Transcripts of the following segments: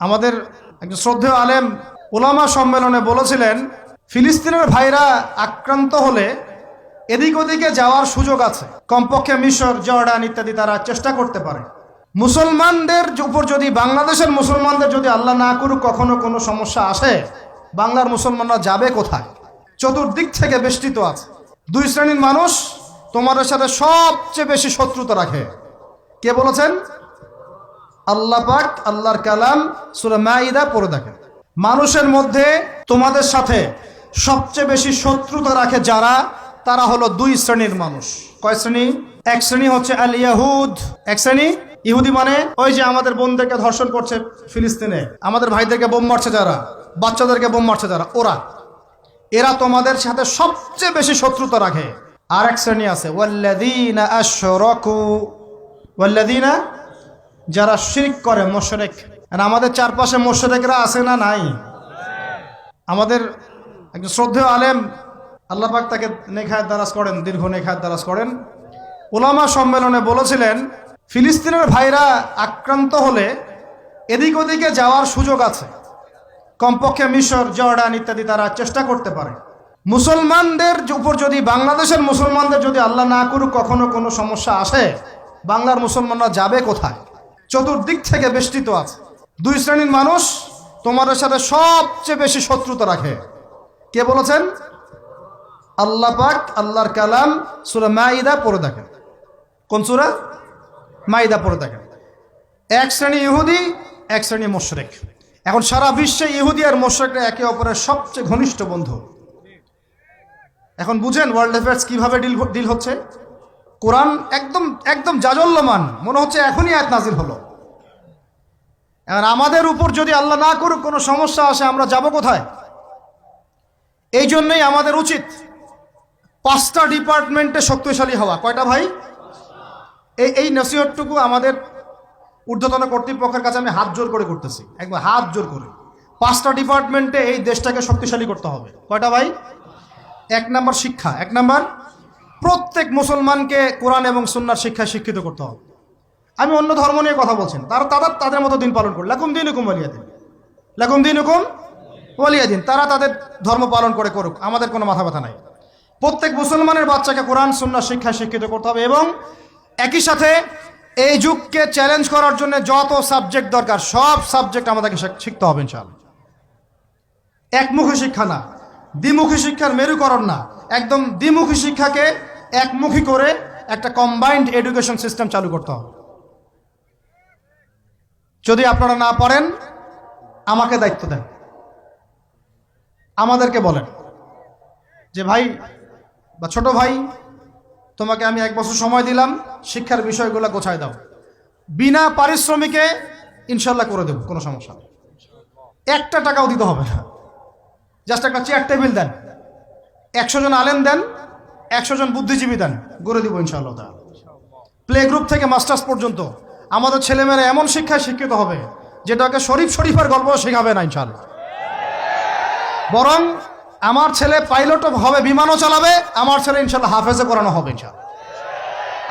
আমাদের একজন শ্রদ্ধেয় আলেম ওলামা সম্মেলনে বলেছিলেন, ফিলিস্তিনের ভাইরা আক্রান্ত হলে এদিক ওদিকে যাওয়ার সুযোগ আছে। কমপক্ষে মিশর, জর্ডান ইত্যাদি তারা চেষ্টা করতে পারে। মুসলমানদের উপর যদি, বাংলাদেশের মুসলমানদের যদি আল্লাহ না করুক, কখনো কোনো সমস্যা আসে? বাংলার মুসলমানরা যাবে কোথায়? চতুর্দিক থেকে বেষ্টিত আছে। দুই শ্রেণির মানুষ তোমাদের সাথে সবচেয়ে বেশি শত্রুতা রাখে। কে বলেছেন? আল্লাহ পাক, আল্লাহর কালাম সুরা মাইদা পড়ে দেখেন। মানুষের মধ্যে তোমাদের সাথে সবচেয়ে বেশি শত্রুতা রাখে যারা? তারা হলো দুই শ্রেণির মানুষ। কয় শ্রেণি? এক শ্রেণি হচ্ছে আল ইয়াহুদ এক শ্রেণি? ইহুদি মানে ওই যে আমাদের বোনদেরকে ধর্ষণ করছে ফিলিস্তিনে। আমাদের ভাইদেরকে বোম মারছে যারা? বাচ্চাদেরকে বোম মারছে যারা? ওরা। এরা তোমাদের সাথে সবচেয়ে বেশি শত্রুতা রাখে। আর এক শ্রেণি আছে, ওয়াল্লাযীনা আশরাকু। ওয়াল্লাযীনা যারা শিরিক করে, মোশরেক। আর আমাদের চারপাশে মোশরেকরা আছে না নাই? আমাদের একজন শ্রদ্ধেয় আলেম আল্লাহ পাক তাকে নেখায় দারাজ করেন, দীর্ঘ নেখায় দারাজ করেন। ওলামা সম্মেলনে বলেছিলেন, ফিলিস্তিনের ভাইরা আক্রান্ত হলে এদিক ওদিকে যাওয়ার সুযোগ আছে। কমপক্ষে মিশর, জর্ডান ইত্যাদি তারা চেষ্টা করতে পারে। মুসলমানদের উপর যদি, বাংলাদেশের মুসলমানদের যদি আল্লাহ না করুক, কখনো কোনো সমস্যা আসে? বাংলার মুসলমানরা যাবে কোথায়? চতুর্দিক থেকে বেষ্টিত আছে। দুই শ্রেণির মানুষ তোমাদের সাথে সবচেয়ে বেশি শত্রুতা রাখে। কে বলেছেন? আল্লাহ পাক আল্লাহর কালাম সুরা মাইদা পড়ে দেখেন। কোন সুরা? মাইদা পড়ে দেখেন। এক শ্রেণি ইহুদি, এক শ্রেণি মোশরেক। এখন সারা বিশ্বে ইহুদি আর মোশরেকরা একে অপরের সবচেয়ে ঘনিষ্ঠ বন্ধু। এখন বুঝেন ওয়ার্ল্ড অ্যাফেয়ার্স কীভাবে ডিল ডিল হচ্ছে? কোরআন একদম একদম জাজল্যমান। মনে হচ্ছে এখনই এক নাজিল হলো। এবার আমাদের উপর যদি আল্লাহ না করুক, কোনো সমস্যা আসে, আমরা যাব কোথায়? এই জন্যই আমাদের উচিত পাঁচটা ডিপার্টমেন্টে শক্তিশালী হওয়া। কয়টা ভাই? এই এই নসিহতটুকু আমাদের ঊর্ধ্বতন কর্তৃপক্ষের কাছে আমি হাত জোর করে করতেছি। একবার হাত জোর করে। পাঁচটা ডিপার্টমেন্টে এই দেশটাকে শক্তিশালী করতে হবে। কয়টা ভাই? এক নম্বর শিক্ষা। এক নম্বর প্রত্যেক মুসলমানকে কোরআন এবং সুন্নার শিক্ষায় শিক্ষিত করতে হবে। আমি অন্য ধর্ম নিয়ে কথা বলছেন তারা তাদের তাদের মতো দিন পালন করে লাকুম দিন হুকুম ওয়ালিয়া দিন। লাকুম দিন হুকুম ওয়ালিয়া দিন। তারা তাদের ধর্ম পালন করে করুক। আমাদের কোনো মাথা ব্যথা নাই। প্রত্যেক মুসলমানের বাচ্চাকে কোরআন, সুন্নার শিক্ষায় শিক্ষিত করতে হবে এবং একই সাথে এই যুগকে চ্যালেঞ্জ করার জন্য যত সাবজেক্ট দরকার, সব সাবজেক্ট আমাদেরকে শিখতে হবে ইনশাআল্লাহ। একমুখী শিক্ষা না। দ্বিমুখী শিক্ষার মেরুকরণ না। একদম দ্বিমুখী শিক্ষাকে একমুখী করে একটা কম্বাইন্ড এডুকেশন সিস্টেম চালু করতে হবে। যদি আপনারা না পারেন, আমাকে দায়িত্ব দেন। আমাদেরকে বলেন যে, ভাই বা ছোট ভাই, তোমাকে আমি এক বছর সময় দিলাম, শিক্ষার বিষয়গুলো গোছায় দাও। বিনা পারিশ্রমিকে ইনশাল্লাহ করে দেব, কোনো সমস্যা একটা টাকাও দিতে হবে না। জাস্ট একটা চেয়ার টেবিল দেন। একশো জন আলেম দেন, একশো জন বুদ্ধিজীবী দেন, গড়ে দিব ইনশাআল্লাহ তাআলা। প্লে গ্রুপ থেকে মাস্টার্স পর্যন্ত। আমাদের ছেলেমেয়েরা এমন শিক্ষায় শিক্ষিত হবে, যেটাকে শরীফ শরীফের গল্প শেখাবে না ইনশাআল্লাহ। বরং আমার ছেলে পাইলটও হবে, বিমানও চালাবে, আমার ছেলে ইনশাল্লাহ হাফেজে করানো হবে ইনশাল্লাহ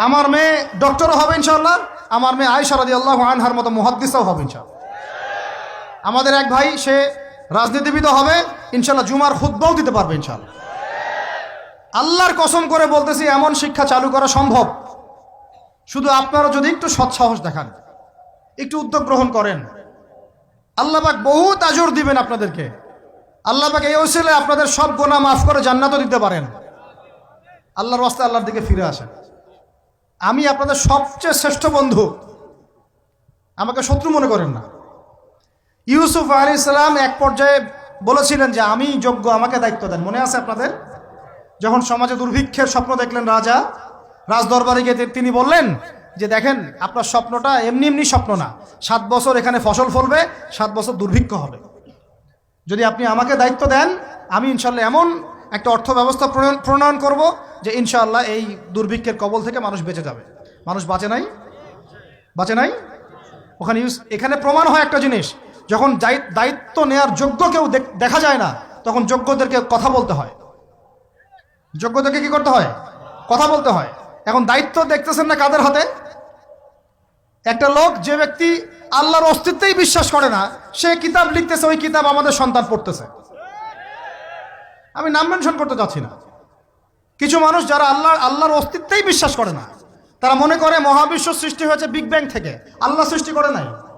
আমার মেয়ে ডক্টরও হবে ইনশাল্লাহ আমার মেয়ে আয়সা রাদি আল্লাহ আনহার মতো মুহাদ্দিসও হবে ইনশাল্লাহ আমাদের এক ভাই, সে রাজনীতিবিদও হবে, ইনশাল্লাহ জুমার খুদ্বাও দিতে পারবে, ইনশাল্লাহ। আল্লাহর কসম করে বলতেছি, এমন শিক্ষা চালু করা সম্ভব। শুধু আপনারা যদি একটু সৎসাহস দেখান, একটু উদ্যোগ গ্রহণ করেন। আল্লাহ পাক বহুত আজর দিবেন আপনাদেরকে। আল্লাহ পাক এই ওসিলে আপনাদের সব গোনা মাফ করে জান্নাতও দিতে পারেন। আল্লাহর রাস্তে আল্লাহর দিকে ফিরে আসেন। আমি আপনাদের সবচেয়ে শ্রেষ্ঠ বন্ধু। আমাকে শত্রু মনে করেন না। ইউসুফ আলী ইসলাম এক পর্যায়ে বলেছিলেন যে, আমি যোগ্য, আমাকে দায়িত্ব দেন। মনে আছে আপনাদের? যখন সমাজে দুর্ভিক্ষের স্বপ্ন দেখলেন রাজা, রাজদরবারে গিয়ে তিনি বললেন যে, দেখেন, আপনার স্বপ্নটা এমনি এমনি স্বপ্ন না। সাত বছর এখানে ফসল ফলবে, সাত বছর দুর্ভিক্ষ হবে। যদি আপনি আমাকে দায়িত্ব দেন, আমি ইনশাল্লাহ এমন একটা অর্থ ব্যবস্থা প্রণয়ন- করব যে, ইনশাআল্লাহ এই দুর্ভিক্ষের কবল থেকে মানুষ বেঁচে যাবে। মানুষ বাঁচে নাই? বাঁচে নাই? ওখানে ইউজ এখানে প্রমাণ হয় একটা জিনিস। যখন দায়িত্ব নেয়ার যোগ্য কেউ দেখ- যায় না, তখন যোগ্যদেরকে কথা বলতে হয়। যোগ্যদেরকে কি করতে হয়? কথা বলতে হয়। এখন দায়িত্ব দেখতেছেন না কাদের হাতে? একটা লোক যে ব্যক্তি আল্লাহর অস্তিত্বেই বিশ্বাস করে না, সে কিতাব লিখতেছে, ওই কিতাব আমাদের সন্তান পড়তেছে। আমি নাম মেনশন করতে চাচ্ছি না। কিছু মানুষ যারা আল্লাহ আল্লাহর অস্তিত্বেই বিশ্বাস করে না, তারা মনে করে মহাবিশ্ব সৃষ্টি হয়েছে বিগ ব্যাং থেকে। আল্লাহ সৃষ্টি করে নাই।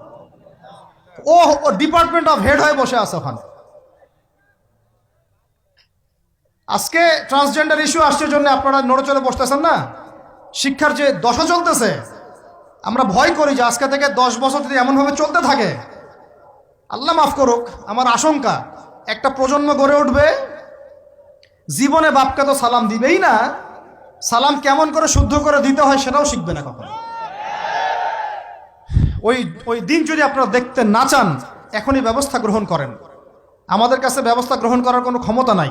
ও ডিপার্টমেন্ট অফ হেড হয়ে বসে আছে ওখানে। আজকে ট্রান্সজেন্ডার ইস্যু আসছে জন্য আপনারা নড়েচড়ে বসতেছেন না? শিক্ষার যে দশা চলতেছে, আমরা ভয় করি যে আজকে থেকে দশ বছর যদি এমনভাবে চলতে থাকে, আল্লাহ মাফ করুক, আমার আশঙ্কা, একটা প্রজন্ম গড়ে উঠবে, জীবনে বাপকে তো সালাম দিবেই না, সালাম কেমন করে শুদ্ধ করে দিতে হয় সেটাও শিখবে না কখনো। ওই ওই দিন যদি আপনারা দেখতে না চান, এখনই ব্যবস্থা গ্রহণ করেন। আমাদের কাছে ব্যবস্থা গ্রহণ করার কোনো ক্ষমতা নাই।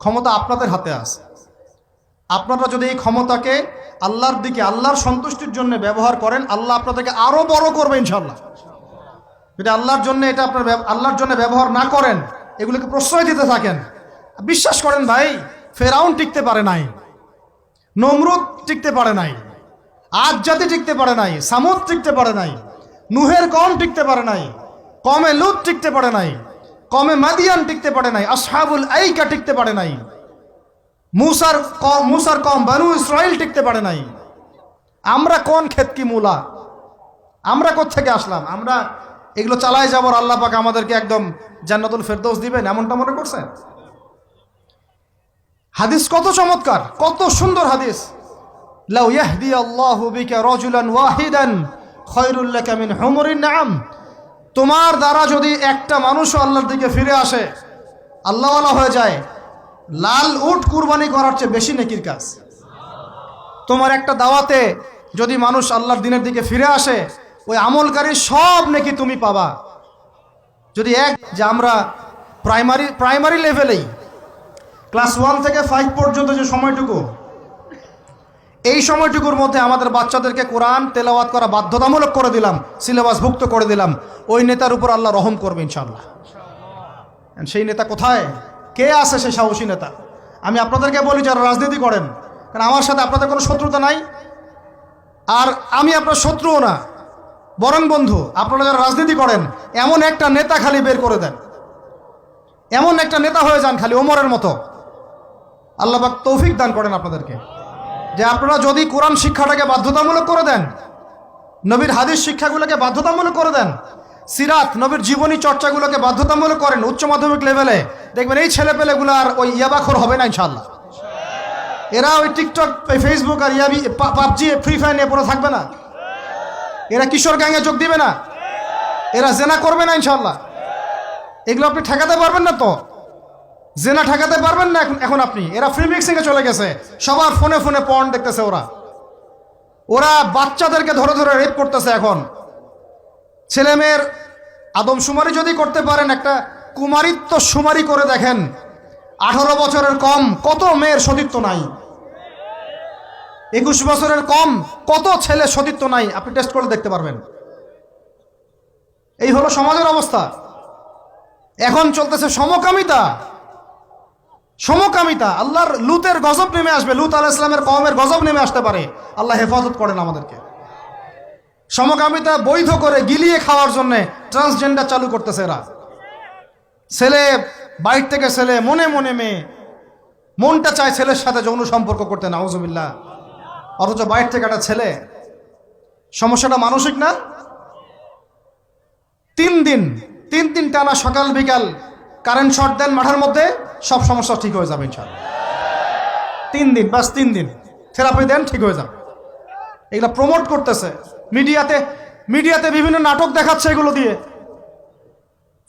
ক্ষমতা আপনাদের হাতে আছে। আপনারা যদি এই ক্ষমতাকে আল্লাহর দিকে, আল্লাহর সন্তুষ্টির জন্য ব্যবহার করেন, আল্লাহ আপনাদেরকে আরও বড় করবে ইনশাল্লাহ যদি আল্লাহর জন্য এটা আপনার আল্লাহর জন্য ব্যবহার না করেন, এগুলোকে প্রশ্রয় দিতে থাকেন। বিশ্বাস করেন ভাই, ফেরাউন টিকতে পারে নাই, নমরুদ টিকতে পারে নাই আজ জাতি টিকতে পারে নাই, সামুদ টিকতে পারে নাই নুহের কম টিকতে পারে নাই, কমে লুত টিকতে পারে নাই, কমে মাদিয়ান টিকতে পারে নাই, আসহাবুল আইকা টিকতে পারে নাই, মুসার কম মুসার কম বানু ইসরাইল টিকতে পারে নাই। আমরা কোন ক্ষেত কি মূলা? আমরা থেকে আসলাম? আমরা এগুলো চালায় যাবার আল্লাহ পাক আমাদেরকে একদম জান্নাতুল ফেরদৌস দিবেন, এমনটা মনে করছেন হাদিস কত চমৎকার, কত সুন্দর হাদিস। লাউ ইয়াহদি আল্লাহু বিকা রাজুলান ওয়াহিদান খায়রুল লাকা মিন হুমুরিন নাম তোমার দ্বারা যদি একটা মানুষও আল্লাহর দিকে ফিরে আসে, আল্লাহওয়ালা হয়ে যায়, লাল উট কুরবানি করার চেয়ে বেশি নেকির কাজ। তোমার একটা দাওয়াতে যদি মানুষ আল্লাহর দিনের দিকে ফিরে আসে, ওই আমলকারী সব নেকি তুমি পাবা। যদি এক, যে আমরা প্রাইমারি প্রাইমারি লেভেলেই, ক্লাস ওয়ান থেকে ফাইভ পর্যন্ত যে সময়টুকু এই সময়টুকুর মধ্যে আমাদের বাচ্চাদেরকে কোরআন তেলাওয়াত করা বাধ্যতামূলক করে দিলাম, সিলেবাসভুক্ত করে দিলাম। ওই নেতার উপর আল্লাহ রহম করবে ইনশাল্লাহ সেই নেতা কোথায়? কে আছে সেই সাহসী নেতা? আমি আপনাদেরকে বলি যারা রাজনীতি করেন, কারণ আমার সাথে আপনাদের কোনো শত্রুতা নাই। আর আমি আপনার শত্রুও না, বরং বন্ধু, আপনারা যারা রাজনীতি করেন, এমন একটা নেতা খালি বের করে দেন। এমন একটা নেতা হয়ে যান খালি ওমরের মতো। আল্লাহবাক তৌফিক দান করেন আপনাদেরকে। যে আপনারা যদি কোরআন শিক্ষাটাকে বাধ্যতামূলক করে দেন, নবীর হাদিস শিক্ষাগুলোকে বাধ্যতামূলক করে দেন, সিরাত, নবীর জীবনী চর্চাগুলোকে বাধ্যতামূলক করেন উচ্চ মাধ্যমিক লেভেলে, দেখবেন এই ছেলেপেলেগুলো আর ওই ইয়াবাখর হবে না ইনশাল্লাহ এরা ওই টিকটক ফেসবুক আর ইয়াবি পাবজি ফ্রি ফায়ার নিয়ে পড়ে থাকবে না। এরা কিশোর গ্যাংয়ে যোগ দিবে না। এরা জেনা করবে না ইনশাল্লাহ এগুলো আপনি ঠেকাতে পারবেন না তো? জেনা ঠেকাতে পারবেন না এখন এখন আপনি। এরা ফ্রি মিক্সিং এ চলে গেছে। সবার ফোনে ফোনে পর্ন দেখতেছে ওরা। ওরা বাচ্চাদেরকে ধরে ধরে রেপ করতেছে এখন। ছেলে মেয়ের আদমশুমারি যদি করতে পারেন, একটা কুমারিত্ব সুমারি করে দেখেন। আঠারো বছরের কম, কত মেয়ের সতীত্ব নাই। একুশ বছরের কম, কত ছেলে সতীত্ব নাই। আপনি টেস্ট করে দেখতে পারবেন। এই হলো সমাজের অবস্থা। এখন চলতেছে সমকামিতা। সমকামিতা, আল্লাহর লুতের গজব নেমে আসবে, লুত আলাহ ইসলামের কমের গজব নেমে আসতে পারে। আল্লাহ হেফাজত করেন আমাদেরকে। সমকামিতা বৈধ করে গিলিয়ে খাওয়ার জন্য ট্রান্সজেন্ডার চালু করতেছে এরা। ছেলে বাইর থেকে ছেলে, মনে মনে মেয়ে, মনটা চায় ছেলের সাথে যৌন সম্পর্ক করতে, নাউজুবিল্লাহ। অথচ বাইর থেকে একটা ছেলে, সমস্যাটা মানসিক না? তিন দিন তিন দিন টানা সকাল বিকাল কারেন্ট শর্ট দেন মাঠের মধ্যে, সব সমস্যা ঠিক হয়ে যাবে ইনশাল্লাহ তিন দিন, বাস তিন দিন। থেরাপি দেন, ঠিক হয়ে যাবে। এগুলো প্রমোট করতেছে। মিডিয়াতে মিডিয়াতে বিভিন্ন নাটক দেখাচ্ছে এগুলো দিয়ে।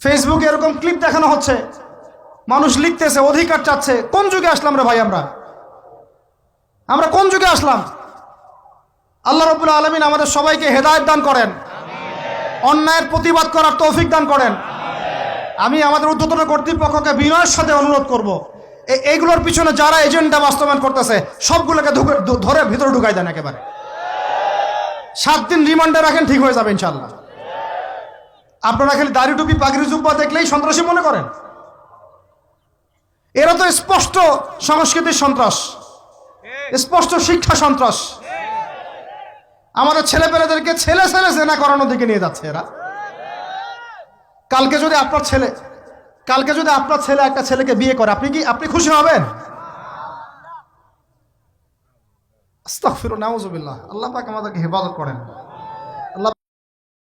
ফেসবুকে এরকম ক্লিপ দেখানো হচ্ছে। মানুষ লিখতেছে, অধিকার চাচ্ছে। কোন যুগে আসলাম রে ভাই আমরা? আমরা কোন যুগে আসলাম? আল্লাহ রবুল আলমিন আমাদের সবাইকে হেদায়ত দান করেন। অন্যায়ের প্রতিবাদ করার তৌফিক দান করেন। আমি আমাদের উদ্যোতন কর্তৃপক্ষকে বিনয়ের সাথে অনুরোধ করব। এইগুলোর পিছনে যারা এজেন্ডা বাস্তবায়ন করতেছে, সবগুলোকে ধরে ভিতরে ঢুকাই দেন একেবারে। সাত দিন রিমান্ডে রাখেন, ঠিক হয়ে যাবে ইনশাল্লাহ আপনারা খালি দাড়ি টুপি, পাগড়ি জুব্বা দেখলেই সন্ত্রাসী মনে করেন। এরা তো স্পষ্ট সংস্কৃতির সন্ত্রাস, স্পষ্ট শিক্ষা সন্ত্রাস। আমাদের ছেলে পেলেদেরকে ছেলে ছেলে জেনা করানোর দিকে নিয়ে যাচ্ছে এরা। কালকে যদি আপনার ছেলে, কালকে যদি আপনার ছেলে একটা ছেলেকে বিয়ে করে, আপনি কি, আপনি খুশি হবেন? আল্লাহ আমাদেরকে হেফাজত করেন।